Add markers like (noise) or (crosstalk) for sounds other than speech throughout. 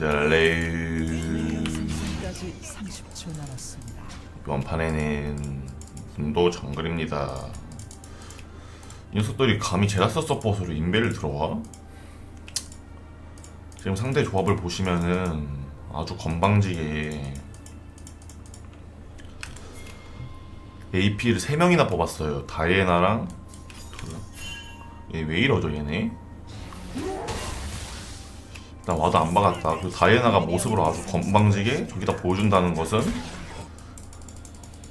넬레 까지 30초 남았습니다. 이번 판에는 분도 정글입니다. 이 녀석들이 감히 제라스 서포트로 인베를 들어와? 지금 상대 조합을 보시면은 아주 건방지게 AP를 3명이나 뽑았어요. 다이애나랑 얘왜 이러죠 얘네? 일단 와도 안 박았다. 그 다이애나가 모습으로 아주 건방지게 저기다 보여준다는 것은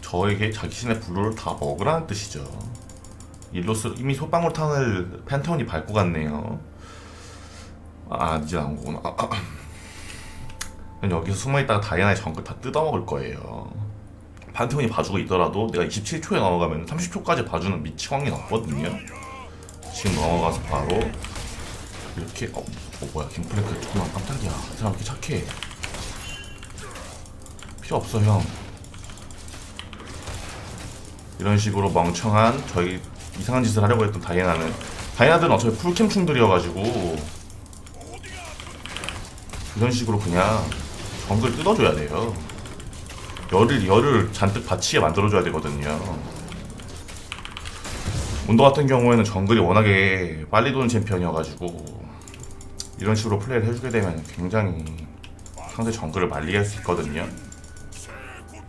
저에게 자신의 블루를 다 먹으라는 뜻이죠. 일로스 이미 소방울 탄을 팬테온이 밟고 갔네요. 아 이제 나온 거구나. 아, 아. 그럼 여기서 숨어있다가 다이아나의 정글 다 뜯어먹을 거예요. 판테온이 봐주고 있더라도 내가 27초에 넘어가면 30초까지 봐주는 미치광이 없거든요. 지금 넘어가서 바로 이렇게 어, 어 뭐야 김프랭크 조금만 깜짝이야. 이 사람 이렇게 착해. 필요 없어 형. 이런 식으로 멍청한 저희 이상한 짓을 하려고 했던 다이애나는 다이애나들은 어차피 풀캠 충들이어가지고 이런 식으로 그냥 정글 뜯어줘야 돼요. 열을 열을 잔뜩 받치게 만들어줘야 되거든요. 문도 같은 경우에는 정글이 워낙에 빨리 도는 챔피언이어가지고 이런 식으로 플레이를 해주게 되면 굉장히 상대 정글을 말리게 할수 있거든요.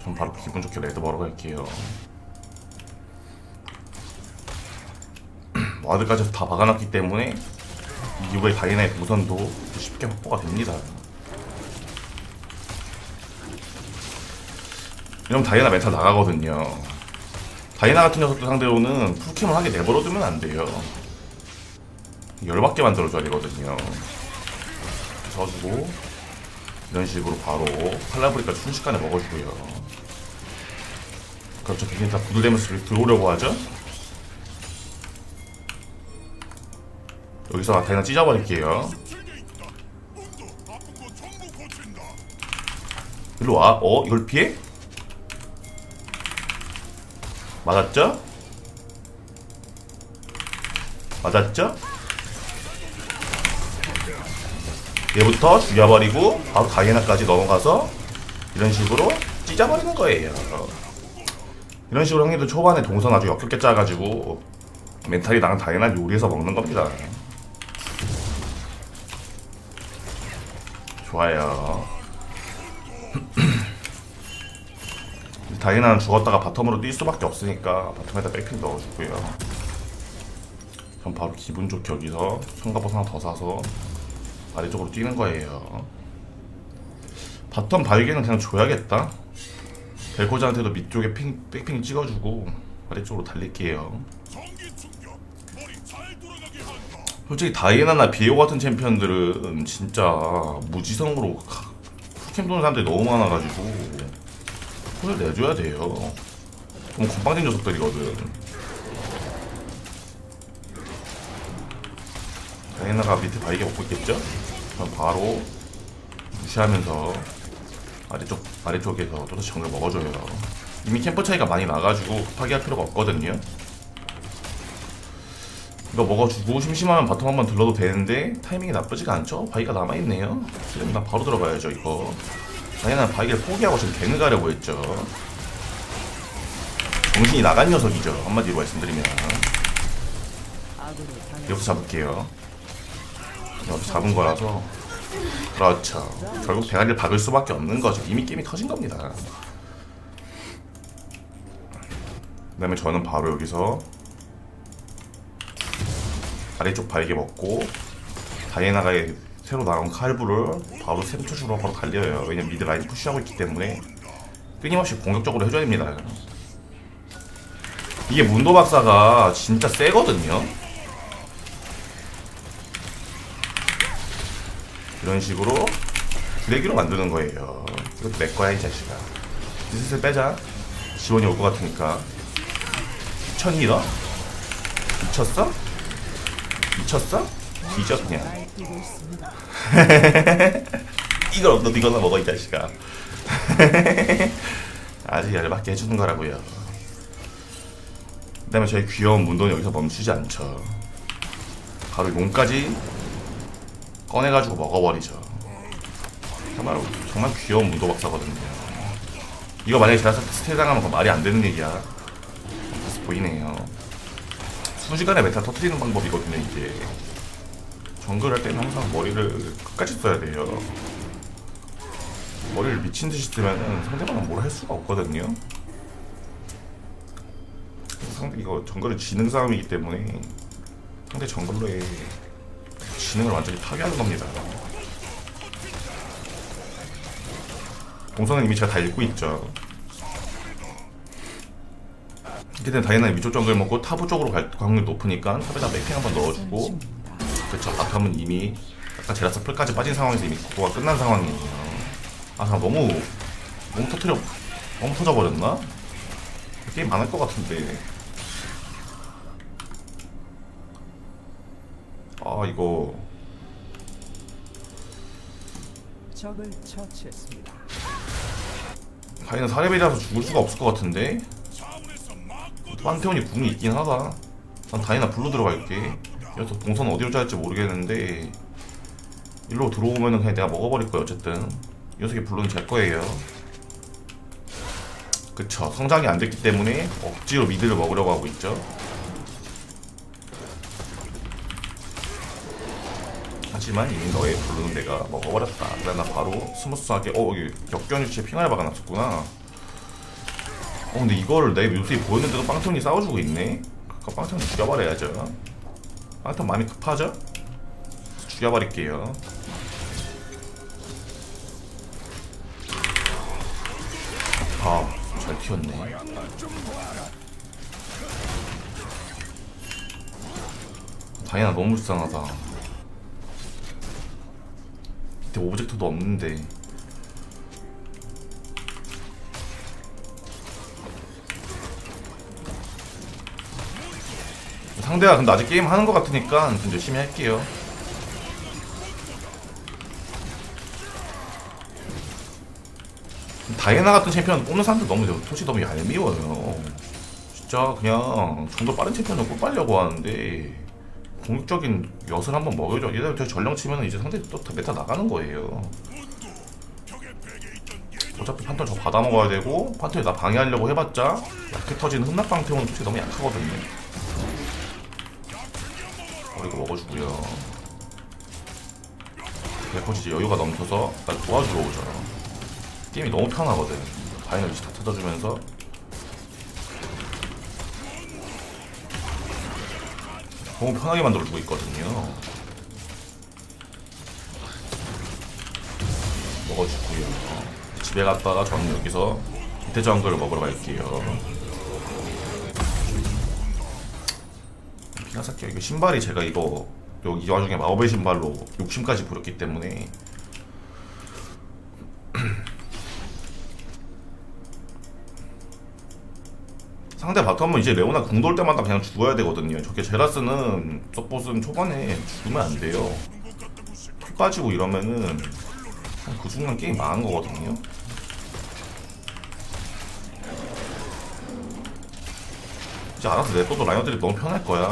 전 바로 기분 좋게 레드 먹으러 갈게요. (clears throat) 와드까지 다 박아놨기 때문에 이후에 다이나의 우선도 쉽게 확보가 됩니다. 이러면 다이나 멘탈 나가거든요. 다이나 같은 녀석들 상대로는 풀캠을 하게 내버려두면 안 돼요. 열받게 만들어줘야 되거든요. 써주고 이런 식으로 바로 팔라브리까 순식간에 먹어주고요. 그렇죠. 괜히 다 부들대면서 들어오려고 하죠. 여기서 다이나 찢어버릴게요. 일로 와. 어? 이걸 피해? 맞았죠? 맞았죠? 얘부터 죽여버리고 바로 다이애나까지 넘어가서 이런 식으로 찢어버리는 거예요. 이런 식으로 형님들 초반에 동선 아주 역겹게 짜가지고 멘탈이 나간 다이애나 요리해서 먹는 겁니다. 좋아요. (clears throat) 다이나는 죽었다가 바텀으로 뛸 수밖에 없으니까 바텀에다 백핑 넣어주고요. 전 바로 기분 좋게 여기서 청가버섯 하나 더 사서 아래쪽으로 뛰는 거예요. 바텀 바위게는 그냥 줘야겠다. 벨코즈한테도 밑쪽에 핑, 백핑 찍어주고 아래쪽으로 달릴게요. 솔직히 다이애나나 비오 같은 챔피언들은 진짜 무지성으로 풀캠 도는 사람들이 너무 많아가지고 손을 내줘야 돼요. 너무 건방진 녀석들이거든. 다이애나가 밑에 바이게 먹고 있겠죠? 그럼 바로 무시하면서 아래쪽 아래쪽에서 또다시 정글 먹어줘요. 이미 캠프 차이가 많이 나가지고 급하게 할 필요가 없거든요. 이거 먹어주고 심심하면 바텀 한번 들러도 되는데 타이밍이 나쁘지가 않죠? 바위가 남아있네요 그럼 나 바로 들어가야죠 이거 다이나 바위를 포기하고 지금 갱을 가려고 했죠 정신이 나간 녀석이죠 한마디로 말씀드리면 여기서 잡을게요 잡은 거라서 그렇죠. 결국 대가리를 박을 수밖에 없는 거죠. 이미 게임이 터진 겁니다. 그 다음에 저는 바로 여기서 아래쪽 바위게 먹고 다이애나가 새로 나온 칼부를 바로 샘초주로 바로 달려요. 왜냐면 미드 라인 푸시하고 있기 때문에 끊임없이 공격적으로 해줘야 됩니다. 이게 문도 박사가 진짜 세거든요 이런 식으로 블랙기로 만드는 거예요 이것도 내 거야 이 자식아 슬슬 빼자 지원이 올 것 같으니까 미쳤니 너? 미쳤어? 미쳤어? 뒤져 그냥. (laughs) 이걸 너 이거나 먹어 이 자식아 (laughs) 아주 열받게 해주는 거라고요 그 다음에 저희 귀여운 문도는 여기서 멈추지 않죠 바로 용까지 꺼내가지고 먹어버리죠 정말 정말 귀여운 문도 박사거든요. 이거 만약에 제가 스틸 당하면 말이 안 되는 얘기야. 그래서 보이네요. 순식간에 메타 터트리는 방법이거든요 이게. 정글 할 때는 항상 머리를 끝까지 써야 돼요. 머리를 미친 듯이 쓰면은 상대방은 뭘 할 수가 없거든요. 상대 이거 정글은 지능 싸움이기 때문에 상대 정글러의 지능을 완전히 파괴하는 겁니다. 동선은 이미 제가 다 읽고 있죠. 이렇게 되면 다이나는 위쪽 정글 먹고 타부 쪽으로 갈 확률이 높으니까 탑에다 맥핑 한번 넣어주고. 그쵸 바텀은 이미 약간 제라스 풀까지 빠진 상황에서 이미 구도가 끝난 상황이에요 아 그냥 너무 너무 터트려 너무 터져버렸나? 게임 안할것 같은데 아 이거. 적을 처치했습니다. 가인은 사레벨이라서 죽을 수가 없을 것 같은데? 판테온이 궁이 있긴 하다. 난 다이나 블루 들어갈게. 여기서 동선 어디로 잘지 모르겠는데. 일로 들어오면은 그냥 내가 먹어버릴 거야 어쨌든. 이 녀석의 블루는 제 거예요. 그쵸. 성장이 안 됐기 때문에 억지로 미드를 먹으려고 하고 있죠 하지만 이미 너의 블루는 내가 먹어버렸다. 그래 나 바로 스무스하게 어 여기 역견 위치에 핑하를 박아놨었구나. 어 근데 이거를 내 묘수에 보였는데도 빵톤이 싸워주고 있네? 그 빵톤이 죽여버려야죠. 빵톤 마음이 급하죠? 죽여버릴게요. 아 잘 튀었네. 다이나 너무 불쌍하다 밑에 오브젝트도 없는데 상대가 근데 아직 게임 하는 것 같으니까 좀 열심히 할게요. 다이애나 같은 챔피언 뽑는 사람들 너무 토시 너무 얄미워요. 진짜 그냥 좀 더 빠른 챔피언을 뽑으려고 하는데 공격적인 엿을 한번 먹여줘. 얘들 저 전령 치면 이제 상대 또다 메타 나가는 거예요. 어차피 판턴 저 받아 먹어야 되고 판턴이 나 방해하려고 해봤자 약해 터지는 흠납방태원 토시 너무 약하거든요. 버리고 먹어주고요. 레퍼지 이제 여유가 넘쳐서 날 도와주러 오죠. 게임이 너무 편하거든. 바이너리 다 뜯어주면서 너무 편하게 만들어주고 있거든요. 먹어주고요. 집에 갔다가 저는 여기서 밑에 정글을 먹으러 갈게요. 피나사키 이거 신발이 제가 이거 여기 이 와중에 마법의 신발로 욕심까지 부렸기 때문에 상대 바텀은 이제 레오나 궁 돌 때마다 그냥 죽어야 되거든요. 저게 제라스는 서폿은 초반에 죽으면 안 돼요. 피 빠지고 이러면은 그 순간 게임 망한 거거든요. 이제 알아서 냅둬도 라이언들이 너무 편할 거야.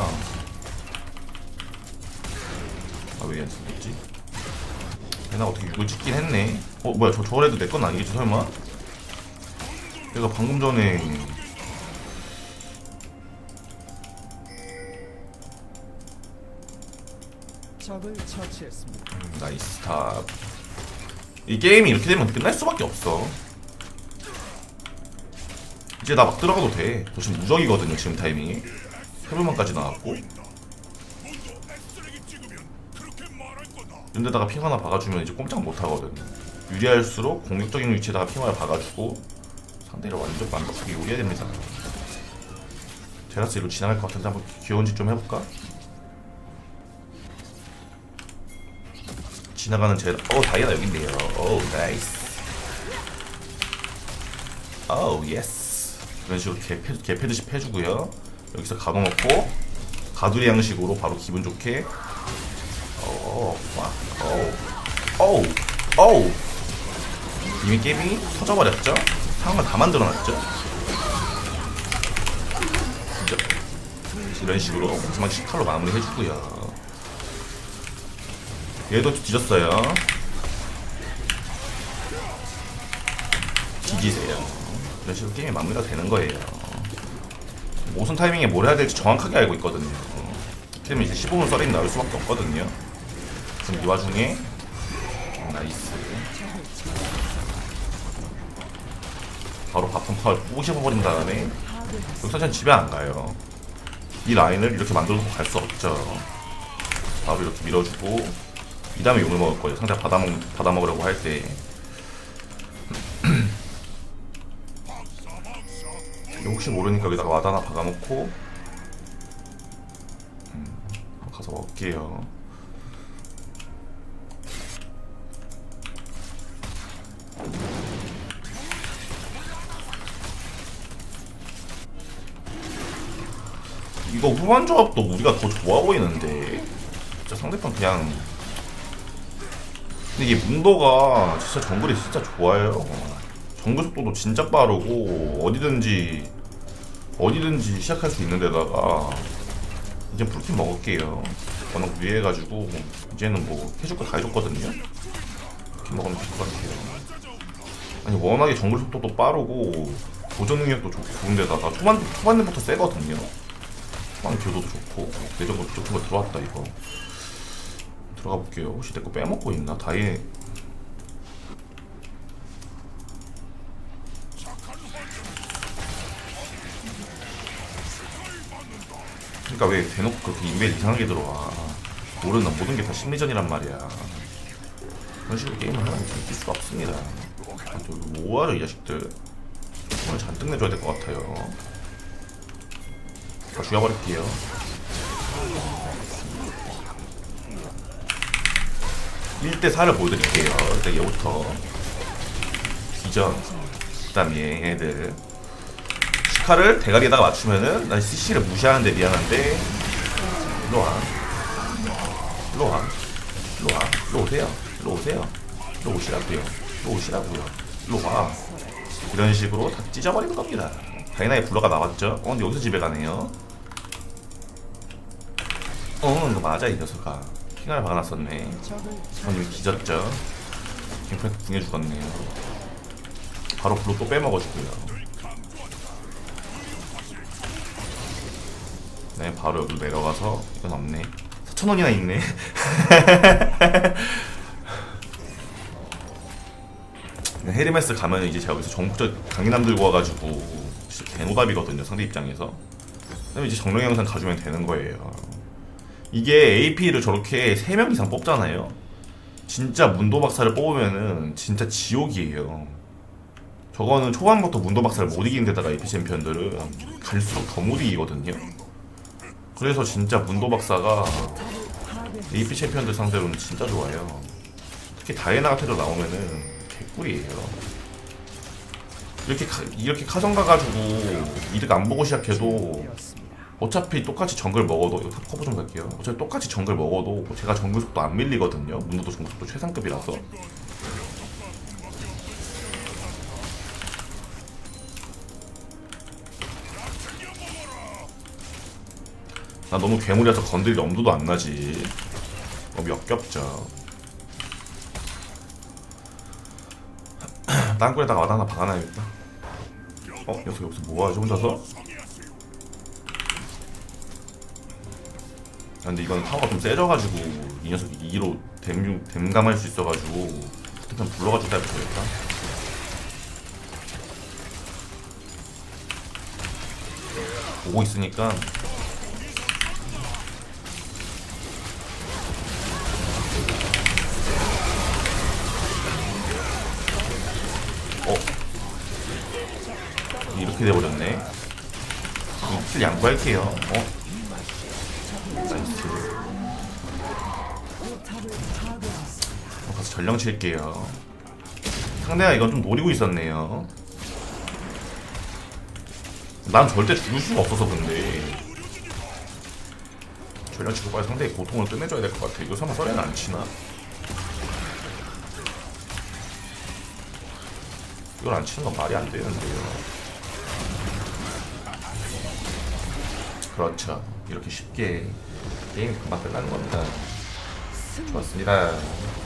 아, 왜안 쓰겠지? 얘나 어떻게 이걸 찍긴 했네. 어, 뭐야, 저, 저래도 내 건 아니겠지, 설마? 내가 방금 전에. 적을 처치했습니다. 나이스 탑. 이 게임이 이렇게 되면 끝날 수밖에 없어. 이제 나 막 들어가도 돼. 저 지금 무적이거든요, 지금 타이밍이. 해볼만까지 나왔고. 이런데다가 핑 하나 박아주면 이제 꼼짝 못하거든. 유리할수록 공격적인 위치에다가 핑 하나 박아주고 상대를 완전 완벽하게 요리해야 됩니다. 제라스 이로 지나갈 것 같은데 한번 귀여운 짓 좀 해볼까? 지나가는 제, 어 다이아나 여기 있네요. 오 나이스. 오 예스. 이런 식으로 개패 개패듯이 패주고요. 여기서 가둬놓고 가두리 양식으로 바로 기분 좋게. 오, 와, 오, 오, 오. 이미 게임이 터져버렸죠? 상황을 다 만들어놨죠? 이런 식으로 마지막 식칼로 마무리해주고요. 얘도 뒤졌어요. 뒤지세요. 이런 식으로 게임이 마무리가 되는 거예요. 무슨 타이밍에 뭘 해야 될지 정확하게 알고 있거든요. 그러면 이제 15분 서링 나올 수밖에 없거든요. 지금 이 와중에 나이스. 바로 바쁜 파울 뿌셔버린 다음에 여기서는 집에 안 가요. 이 라인을 이렇게 만들어서 갈수 없죠. 바로 이렇게 밀어주고 이 다음에 용을 먹을 거예요. 상대 받아 먹 받아 먹으려고 할 때. (clears throat) 혹시 모르니까 여기다가 와드 하나 박아놓고 음, 가서 먹을게요. 이거 후반 조합도 우리가 더 좋아 보이는데 진짜 상대편 그냥 근데 이게 문도가 진짜 정글이 진짜 좋아요. 정글 속도도 진짜 빠르고 어디든지 어디든지 시작할 수 있는 데다가 이제 풀팀 먹을게요. 워낙 유해해가지고 이제는 뭐 해줄 거 다 해줬거든요. 이렇게 먹으면 될것 같아요. 아니 워낙에 정글 속도도 빠르고 도전 능력도 좋, 좋은데다가 초반, 초반부터 세거든요. 빵 교도도 좋고 내적으로 좋은 거 들어왔다 이거 들어가 볼게요. 혹시 내 거 빼먹고 있나? 다이 그러니까 왜 대놓고 그렇게 이메일 이상하게 들어와? 모르는 모든 게 다 심리전이란 말이야. 그런 식으로 게임을 하면 이길 수가 없습니다. 뭐하죠 이 자식들? 오늘 잔뜩 내줘야 될 것 같아요. 다 죽여버릴게요. 일대 4를 보여드릴게요. 일단 얘부터. 비전. 그 다음 얘, 얘들. 시카를 대가리에다가 맞추면은, 난 CC를 무시하는데 미안한데, 일로 와. 일로 와. 일로 와. 일로 오세요. 일로 오세요. 일로 오시라고요. 일로 오시라고요. 일로 와. 이런 식으로 다 찢어버리는 겁니다. 다이나의 블러가 나왔죠? 어, 근데 여기서 집에 가네요. 어, 이거 맞아, 이 녀석아. 킹을 박아놨었네. 형님 뒤졌죠? 갱플한테 궁해 죽었네요. 바로 블루 또 빼먹어주고요. 네, 바로 여기로 내려가서 이건 없네. 4천원이나 있네. (laughs) 네, 헤르메스 가면 이제 제가 여기서 전국적 강인함 들고 와가지고 진짜 개노답이거든요 상대 입장에서 그다음에 이제 정령 영상 가주면 되는 거예요 이게 AP를 저렇게 3명 이상 뽑잖아요 진짜 문도박사를 뽑으면은 진짜 지옥이에요 저거는 초반부터 문도박사를 못 이기는 데다가 AP 챔피언들은 갈수록 더 못 이기거든요 그래서 진짜 문도박사가 AP 챔피언들 상대로는 진짜 좋아요 특히 다이애나 같은 데 나오면은 개꿀이에요. 이렇게 카, 이렇게 카정 가가지고 이득 안 보고 시작해도. 어차피 똑같이 정글 먹어도 이거 커버 좀 갈게요. 어차피 똑같이 정글 먹어도 제가 정글 속도 안 밀리거든요. 문도도 정글 속도 최상급이라서. 나 너무 괴물이라서 건드릴 엄두도 안 나지. 너무 역겹죠. (clears throat) 땅굴에다가 와다 하나 박아놔야겠다. 어? 녀석 여기서 뭐하지 혼자서? 근데 이건 타워가 좀 세져가지고 이 녀석이 2로 댐, 댐감할 수 있어가지고 일단 불러가지고 다 보겠다. 보고 있으니까. 어? 이렇게 돼버렸네. 이킬 양보할게요. 어? 전령 칠게요. 상대가 이건 좀 노리고 있었네요. 난 절대 죽을 수가 없어서 근데. 전령 치고 빨리 상대의 고통을 끝내줘야 될 것 같아. 이거 설마 썰에는 안 치나? 이걸 안 치는 건 말이 안 되는데요. 그렇죠. 이렇게 쉽게 게임 금방 끝나는 겁니다. 좋았습니다